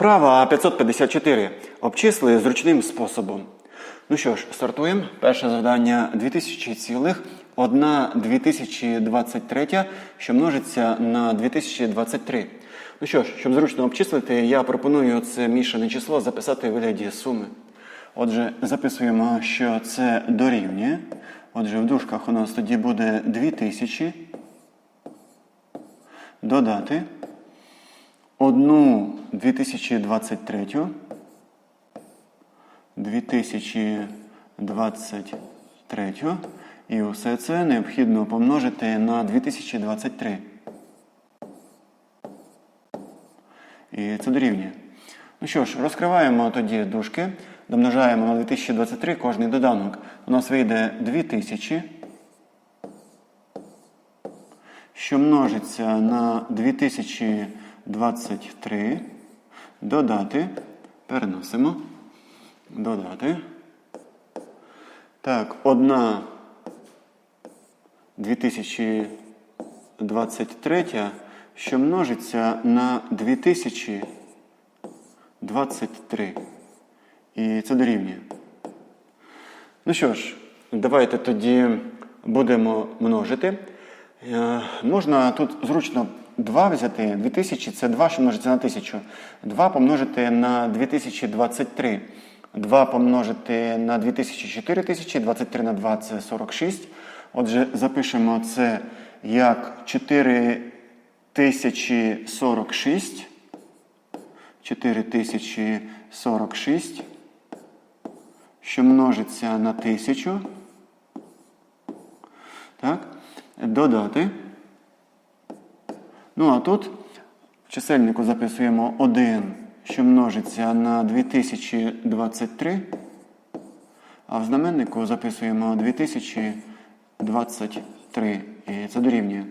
Вправа 554. Обчисли зручним способом. Ну що ж, стартуємо. Перше завдання 2000 цілих 1 2023, що множиться на 2023. Ну що ж, щоб зручно обчислити, я пропоную це мішане число записати у вигляді суми. Отже, записуємо, що це дорівнює. Отже, в дужках у нас тоді буде 2000 додати одну 2023, 2023 і усе це необхідно помножити на 2023. І це дорівнює. Ну що ж, розкриваємо тоді дужки, домножаємо на 2023 кожний доданок. У нас вийде 2000, що множиться на 2023, додати, переносимо, додати. Так, одна 2023, що множиться на 2023. І це дорівнює. Ну що ж, давайте тоді будемо множити. Е, Можна тут зручно 2 взяти. 2000 це 2, що множиться на 1000. 2 помножити на 2023. 2 помножити на 2000 4000, 23 на 2 це 46. Отже, запишемо це як 4046. 4046, що множиться на 1000. Так? Додати. Ну, а тут в чисельнику записуємо 1, що множиться на 2023. А в знаменнику записуємо 2023. І це дорівнює.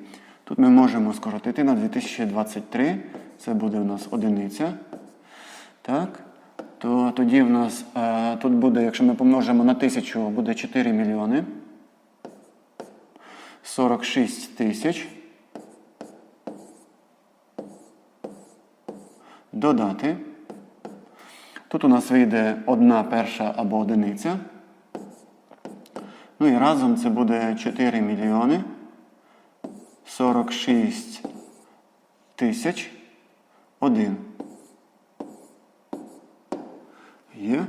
Тут ми можемо скоротити на 2023. Це буде у нас одиниця. Так. То тоді в нас е, тут буде, якщо ми помножимо на 1000, буде 4 мільйони. 46 тисяч. Додати. Тут у нас вийде одна перша або одиниця. Ну і разом це буде 4 мільйони 46 тисяч 1. Є.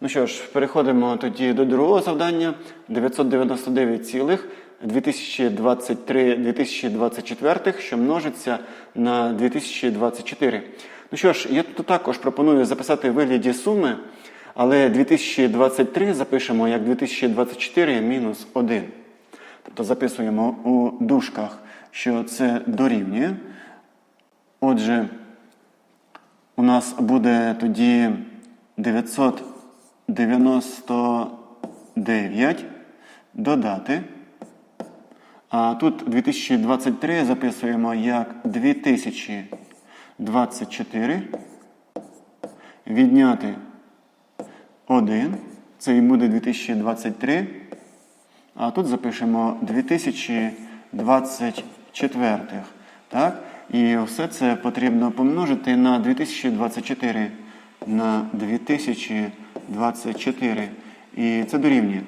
Ну що ж, переходимо тоді до другого завдання. 999 цілих 2023-2024, що множиться на 2024. Ну що ж, я тут також пропоную записати в вигляді суми, але 2023 запишемо як 2024 мінус 1. Тобто записуємо у дужках, що це дорівнює. Отже, у нас буде тоді 999 додати. А тут 2023 записуємо як 2024. Відняти 1. Це і буде 2023. А тут запишемо 2024. Так? І все це потрібно помножити на 2024 на 2024. І це дорівнює.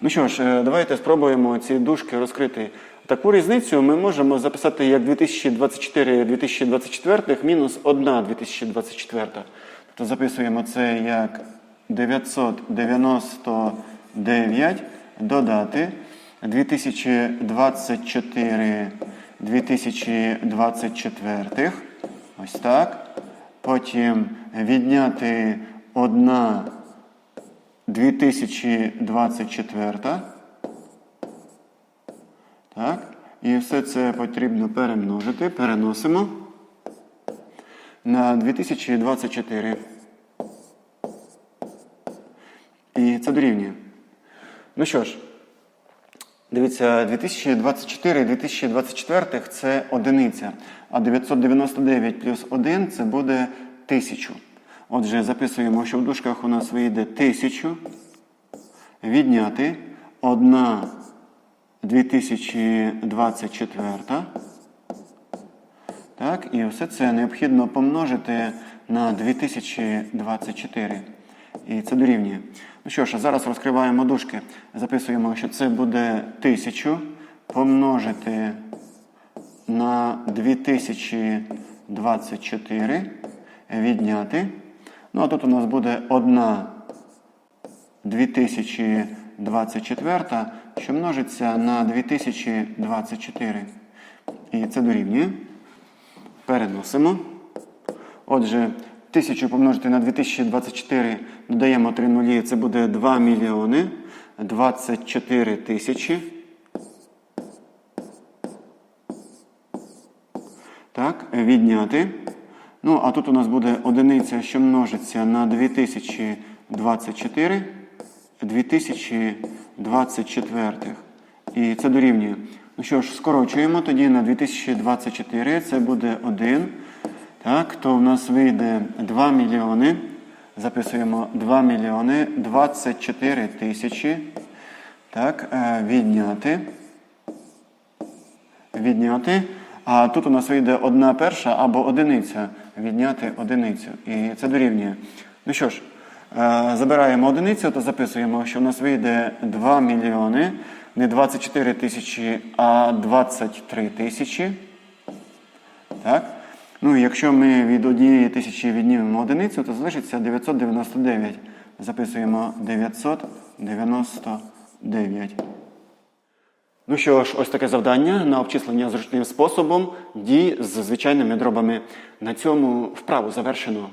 Ну що ж, е, давайте спробуємо ці дужки розкрити. Таку різницю ми можемо записати як 2024 2024 мінус 1 2024. Тобто записуємо це як 999 додати 2024 2024. Ось так. Потім відняти 1 2024. Так. І все це потрібно перемножити. Переносимо на 2024. І це дорівнює. Ну що ж, дивіться, 2024 2024 це одиниця. А 999 плюс 1 це буде 1000. Отже, записуємо, що в дужках у нас вийде 1000. Відняти 1 2024. Так, і все це необхідно помножити на 2024. І це дорівнює. Ну що ж, зараз розкриваємо дужки. Записуємо, що це буде 1000 помножити на 2024 відняти. Ну, а тут у нас буде 1 2024, що множиться на 2024. І це дорівнює. Переносимо. Отже, 1000 помножити на 2024 додаємо 3 нулі, це буде 2 мільйони 24 тисячі. Так, відняти. Ну, а тут у нас буде одиниця, що множиться на 2024, 2024. І це дорівнює. Ну що ж, скорочуємо тоді на 2024, це буде 1. Так, то в нас вийде 2 мільйони. Записуємо 2 мільйони 24 тисячі. Так, е, відняти. Відняти. А тут у нас вийде одна перша або одиниця. Відняти одиницю. І це дорівнює. Ну що ж, забираємо одиницю та записуємо, що в нас вийде 2 мільйони, не 24 тисячі, а 23 тисячі. Так? Ну, якщо ми від однієї тисячі віднімемо одиницю, то залишиться 999. Записуємо 999. Ну що ж, ось таке завдання на обчислення зручним способом дій з звичайними дробами. На цьому вправу завершено.